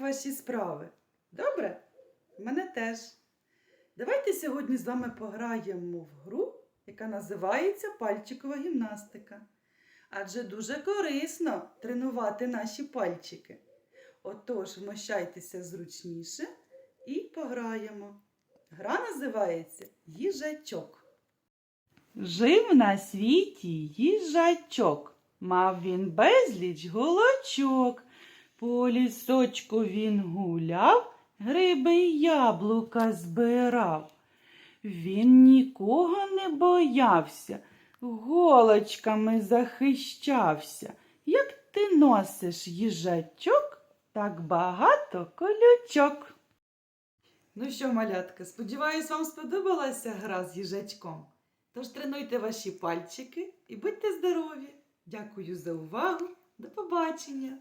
ваші справи? Добре? Мене теж. Давайте сьогодні з вами пограємо в гру, яка називається пальчикова гімнастика. Адже дуже корисно тренувати наші пальчики. Отож, вмощайтеся зручніше і пограємо. Гра називається їжачок. Жив на світі їжачок. Мав він безліч голочок. По лісочку він гуляв, гриби й яблука збирав. Він нікого не боявся, голочками захищався. Як ти носиш їжачок, так багато колючок. Ну що, малятка, сподіваюсь, вам сподобалася гра з їжачком. Тож тренуйте ваші пальчики і будьте здорові. Дякую за увагу. До побачення!